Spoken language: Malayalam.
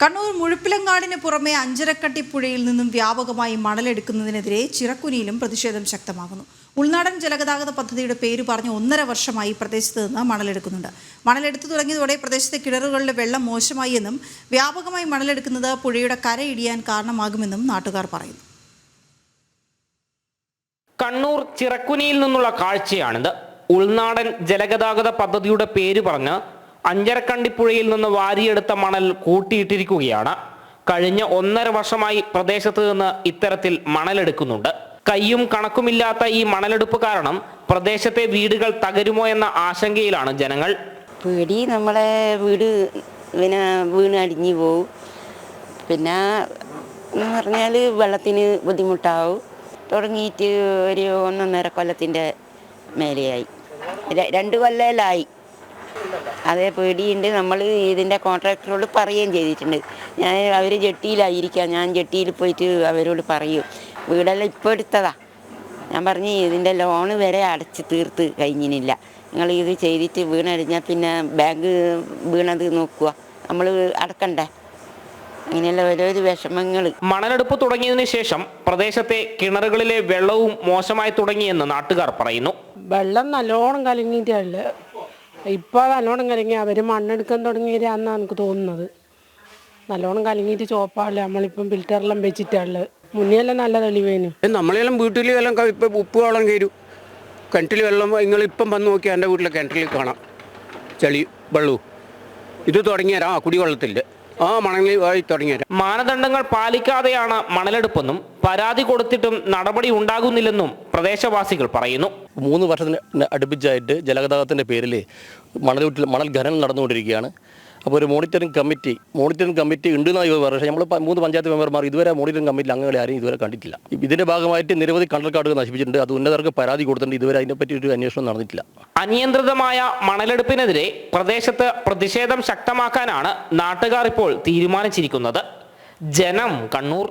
കണ്ണൂർ മുഴുപ്പിലങ്ങാടിന് പുറമെ അഞ്ചരക്കട്ടി പുഴയിൽ നിന്നും വ്യാപകമായി മണലെടുക്കുന്നതിനെതിരെ ചിറക്കുനിയിലും പ്രതിഷേധം ശക്തമാകുന്നു. ഉൾനാടൻ ജലഗതാഗത പദ്ധതിയുടെ പേര് പറഞ്ഞ് ഒന്നര വർഷമായി പ്രദേശത്ത് നിന്ന് മണലെടുക്കുന്നുണ്ട്. മണലെടുത്തു തുടങ്ങിയതോടെ പ്രദേശത്തെ കിണറുകളിലെ വെള്ളം മോശമായി എന്നും വ്യാപകമായി മണലെടുക്കുന്നത് പുഴയുടെ കരയിടിയാൻ കാരണമാകുമെന്നും നാട്ടുകാർ പറയുന്നു. കണ്ണൂർ ചിറക്കുനിയിൽ നിന്നുള്ള കാഴ്ചയാണിത്. ഉൾനാടൻ ജലഗതാഗത പദ്ധതിയുടെ പേര് പറഞ്ഞ് അഞ്ചരക്കണ്ടിപ്പുഴയിൽ നിന്ന് വാരിയെടുത്ത മണൽ കൂട്ടിയിട്ടിരിക്കുകയാണ്. കഴിഞ്ഞ ഒന്നര വർഷമായി പ്രദേശത്ത് നിന്ന് ഇത്തരത്തിൽ മണലെടുക്കുന്നുണ്ട്. കയ്യും കണക്കുമില്ലാത്ത ഈ മണലെടുപ്പ് കാരണം പ്രദേശത്തെ വീടുകൾ തകരുമോ എന്ന ആശങ്കയിലാണ് ജനങ്ങൾ. പേടി നമ്മളെ വീട് പിന്നെ വീണ് അടിഞ്ഞു പോവും. പിന്നെ എന്ന് പറഞ്ഞാൽ വെള്ളത്തിന് ബുദ്ധിമുട്ടാവും. തുടങ്ങിയിട്ട് ഒരു ഒന്നൊന്നര കൊല്ലത്തിന്റെ മേലെയായി. രണ്ട് കൊല്ലയിലായി അതേ പേടിയുണ്ട്. നമ്മൾ ഇതിന്റെ കോൺട്രാക്ടറോട് പറയുകയും ചെയ്തിട്ടുണ്ട്. ഞാൻ അവർ ജെട്ടിയിലായിരിക്കാം. ഞാൻ ജെട്ടിയിൽ പോയിട്ട് അവരോട് പറയും. വീടെല്ലാം ഇപ്പോൾ എടുത്തതാ. ഞാൻ പറഞ്ഞ് ഇതിന്റെ ലോണ് വരെ അടച്ച് തീർത്ത് കഴിഞ്ഞിനില്ല. നിങ്ങൾ ഇത് ചെയ്തിട്ട് വീണടിഞ്ഞാൽ പിന്നെ ബാങ്ക് വീണത് നോക്കുക. നമ്മൾ അടക്കണ്ടേ? അങ്ങനെയുള്ള ഓരോരോ വിഷമങ്ങൾ മണലെടുപ്പ് തുടങ്ങിയതിനു ശേഷം പ്രദേശത്തെ കിണറുകളിലെ വെള്ളവും മോശമായി തുടങ്ങിയെന്ന് നാട്ടുകാർ പറയുന്നു. വെള്ളം നല്ലോണം കലങ്ങിയിട്ടല്ല? ഇപ്പോൾ നല്ലോണം കലങ്ങി അവർ മണ്ണെടുക്കാൻ തുടങ്ങിയതാണെന്നാണ് എനിക്ക് തോന്നുന്നത്. നല്ലോണം കലങ്ങിയിട്ട് ചോപ്പാടില്ല നമ്മളിപ്പം ഫിൽറ്ററെല്ലാം വെച്ചിട്ടുള്ളത്. മുന്നെല്ലാം നല്ല തെളിവേനു. നമ്മളെല്ലാം വീട്ടിൽ എല്ലാം ഇപ്പം ഉപ്പ് വെള്ളം കയറും കിണറ്റിൽ വെള്ളം നിങ്ങൾ ഇപ്പം വന്ന് നോക്കിയാൽ എന്റെ വീട്ടിലെ കിണറ്റിൽ കാണാം. ചെളി വെള്ളവും ഇത് തുടങ്ങിയാരാ കുടിവെള്ളത്തിന്റെ ആ മണലിൽ ആയി തുടങ്ങിയരാ മാനദണ്ഡങ്ങൾ പാലിക്കാതെയാണ് മണലെടുപ്പെന്നും പരാതി കൊടുത്തിട്ടും നടപടി ഉണ്ടാകുന്നില്ലെന്നും പ്രദേശവാസികൾ പറയുന്നു. മൂന്ന് വർഷത്തിന് അടുപ്പിച്ചായിട്ട് ജലഗതാഗതത്തിന്റെ പേരിൽ മണൽ മണൽ ഖനനം നടന്നുകൊണ്ടിരിക്കുകയാണ്. അപ്പോൾ ഒരു മോണിറ്ററിംഗ് കമ്മിറ്റി മോണിറ്ററിംഗ് കമ്മിറ്റി ഉണ്ടെന്നാണ് ഇവർ പക്ഷേ നമ്മൾ മൂന്ന് പഞ്ചായത്ത് മെമ്പർമാർ ഇതുവരെ മോണിറ്ററിംഗ് കമ്മിറ്റിയിൽ അംഗങ്ങളെ ആരും ഇതുവരെ കണ്ടിട്ടില്ല. ഇതിന്റെ ഭാഗമായിട്ട് നിരവധി കണ്ടൽ കാർഡുകൾ നശിപ്പിച്ചിട്ടുണ്ട്. അത് ഉന്നതർക്ക് പരാതി കൊടുത്തിട്ടുണ്ട്. ഇതുവരെ അതിനെപ്പറ്റി ഒരു അന്വേഷണം നടന്നിട്ടില്ല. അനിയന്ത്രിതമായ മണലെടുപ്പിനെതിരെ പ്രദേശത്ത് പ്രതിഷേധം ശക്തമാക്കാനാണ് നാട്ടുകാർ ഇപ്പോൾ തീരുമാനിച്ചിരിക്കുന്നത്. ജനം കണ്ണൂർ